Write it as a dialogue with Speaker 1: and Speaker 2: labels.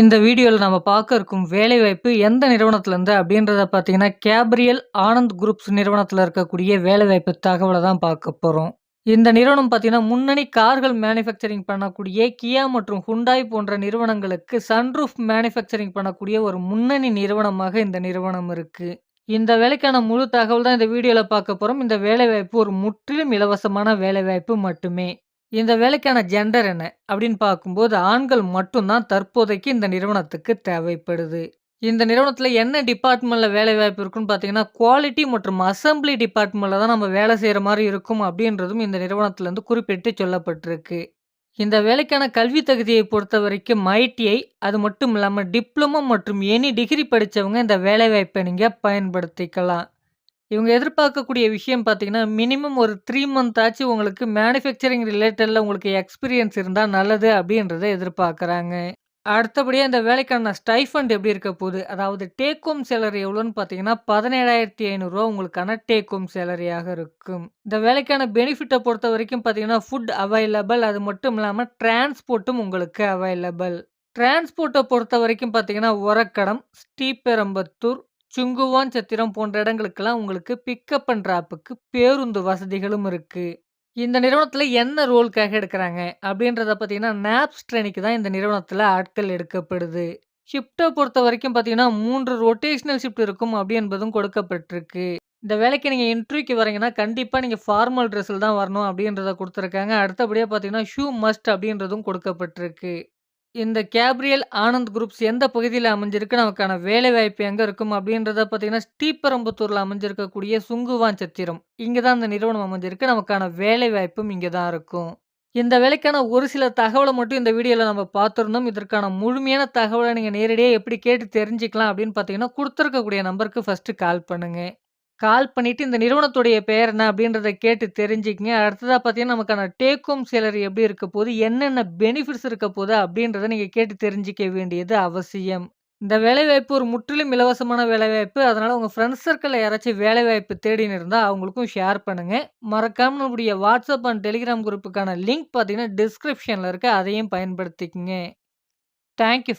Speaker 1: இந்த வீடியோவில் நம்ம பார்க்க இருக்கும் வேலைவாய்ப்பு எந்த நிறுவனத்திலருந்து அப்படின்றத பார்த்தீங்கன்னா, கேப்ரியல் ஆனந்த் குரூப்ஸ் நிறுவனத்தில் இருக்கக்கூடிய வேலைவாய்ப்பு தகவலை தான் பார்க்க போகிறோம் இந்த நிறுவனம் பார்த்தீங்கன்னா, முன்னணி கார்கள் மேனுஃபேக்சரிங் பண்ணக்கூடிய கியா மற்றும் ஹுண்டாய் போன்ற நிறுவனங்களுக்கு சன்ரூஃப் மேனுஃபேக்சரிங் பண்ணக்கூடிய ஒரு முன்னணி நிறுவனமாக இந்த நிறுவனம் இருக்குது இந்த வேலைக்கான முழு தகவல் தான் இந்த வீடியோவில் பார்க்க போகிறோம் இந்த வேலைவாய்ப்பு ஒரு முற்றிலும் இலவசமான வேலைவாய்ப்பு மட்டுமே. இந்த வேலைக்கான ஜெண்டர் என்ன? அப்படின்னு பார்க்கும்போது, ஆண்கள் மட்டும் தான் தற்போதைக்கு இந்த நிறுவனத்துக்கு தேவைப்படுது. இந்த நிறுவனத்தில் என்ன டிபார்ட்மெண்ட்ல வேலைவாய்ப்பு இருக்குன்னு பார்த்தீங்கன்னா, குவாலிட்டி மற்றும் அசெம்பிளி டிபார்ட்மெண்ட்ல தான் நம்ம வேலை செய்கிற மாதிரி இருக்கும் அப்படின்றதும் இந்த நிறுவனத்திலேருந்து குறிப்பிட்டு சொல்லப்பட்டிருக்கு. இந்த வேலைக்கான கல்வி தகுதியை பொறுத்த வரைக்கும் ஐடிஐ, அது மட்டும் இல்லாமல் டிப்ளமோ மற்றும் எனி டிகிரி படித்தவங்க இந்த வேலைவாய்ப்பை நீங்கள் பயன்படுத்திக்கலாம். இவங்க எதிர்பார்க்கக்கூடிய விஷயம் பார்த்தீங்கன்னா, மினிமம் ஒரு த்ரீ மந்த் ஆச்சு உங்களுக்கு மேனுஃபேக்சரிங் ரிலேட்டடில் உங்களுக்கு எக்ஸ்பீரியன்ஸ் இருந்தால் நல்லது அப்படின்றத எதிர்பார்க்குறாங்க. அடுத்தபடியாக இந்த வேலைக்கான ஸ்டைஃபண்ட் எப்படி இருக்க போகுது? அதாவது டேக் ஹோம் சேலரி எவ்வளோன்னு பார்த்தீங்கன்னா, பதினேழாயிரத்தி ஐநூறுரூவா உங்களுக்கான டேக் ஹோம் சேலரியாக இருக்கும். இந்த வேலைக்கான பெனிஃபிட்டை பொறுத்த வரைக்கும் பார்த்தீங்கன்னா, ஃபுட் அவைலபிள் அது மட்டும் இல்லாமல் டிரான்ஸ்போர்ட்டும் உங்களுக்கு அவைலபிள். ட்ரான்ஸ்போர்ட்டை பொறுத்த வரைக்கும் பார்த்தீங்கன்னா, உரக்கடம் ஸ்ரீபெரம்பத்தூர் சுங்குவான் சத்திரம் போன்ற இடங்களுக்கெல்லாம் உங்களுக்கு பிக்கப் அண்ட் ட்ராப்புக்கு பேருந்து வசதிகளும் இருக்குது இந்த நிறுவனத்தில் என்ன ரோலுக்காக எடுக்கிறாங்க அப்படின்றத பார்த்தீங்கன்னா, நாப்ஸ் ட்ரெய்னிக்கு தான் இந்த நிறுவனத்தில் ஆட்கள் எடுக்கப்படுது. ஹிப்ட்டை பொறுத்த வரைக்கும் பார்த்தீங்கன்னா, மூன்று ரொட்டேஷனல் ஷிஃப்ட் இருக்கும் அப்படி என்பதும் கொடுக்கப்பட்டிருக்கு. இந்த வேலைக்கு நீங்கள் இன்டர்வியூக்கு வரீங்கன்னா, கண்டிப்பாக நீங்கள் ஃபார்மல் ட்ரெஸ்ஸில் தான் வரணும் அப்படின்றத கொடுத்துருக்காங்க அடுத்தபடியாக பார்த்தீங்கன்னா, ஷூ மஸ்ட் அப்படின்றதும் கொடுக்கப்பட்டிருக்கு. இந்த கேப்ரியல் ஆனந்த் குரூப்ஸ் எந்த பகுதியில் அமைஞ்சிருக்கு? நமக்கான வேலைவாய்ப்பு எங்கே இருக்கும்? அப்படின்றத பார்த்தீங்கன்னா, ஸ்ரீபெரும்புத்தூர்ல அமைஞ்சிருக்கக்கூடிய சுங்குவான் சத்திரம் இங்கே தான் இந்த நிறுவனம் அமைஞ்சிருக்கு. நமக்கான வேலைவாய்ப்பும் இங்கே தான் இருக்கும். இந்த வேலைக்கான ஒரு சில தகவலை மட்டும் இந்த வீடியோவில் நம்ம பார்த்துருந்தோம் இதற்கான முழுமையான தகவலை நீங்கள் நேரடியாக எப்படி கேட்டு தெரிஞ்சுக்கலாம் அப்படின்னு பார்த்தீங்கன்னா, கொடுத்துருக்கக்கூடிய நம்பருக்கு ஃபர்ஸ்ட்டு கால் பண்ணுங்கள் கால் பண்ணிட்டு இந்த நிறுவனத்துடைய பெயர் என்ன? அப்படின்றத கேட்டு தெரிஞ்சுக்கங்க. அடுத்ததா பார்த்தீங்கன்னா, நமக்கான டேக் ஹோம் சேலரி எப்படி இருக்க போகுது? என்னென்ன பெனிஃபிட்ஸ் இருக்க போகுது? அப்படின்றத நீங்க கேட்டு தெரிஞ்சுக்க வேண்டியது அவசியம். இந்த வேலைவாய்ப்பு ஒரு முற்றிலும் இலவசமான வேலைவாய்ப்பு. அதனால உங்க ஃப்ரெண்ட்ஸ் சர்க்கிளில் யாராச்சும் வேலைவாய்ப்பு தேடின்னு இருந்தா அவங்களுக்கும் ஷேர் பண்ணுங்க. மறக்காம நம்முடைய வாட்ஸ்அப் அண்ட் டெலிகிராம் குரூப்புக்கான லிங்க் பார்த்தீங்கன்னா, டிஸ்கிரிப்ஷன்ல இருக்க அதையும் பயன்படுத்திக்கங்க. Thank you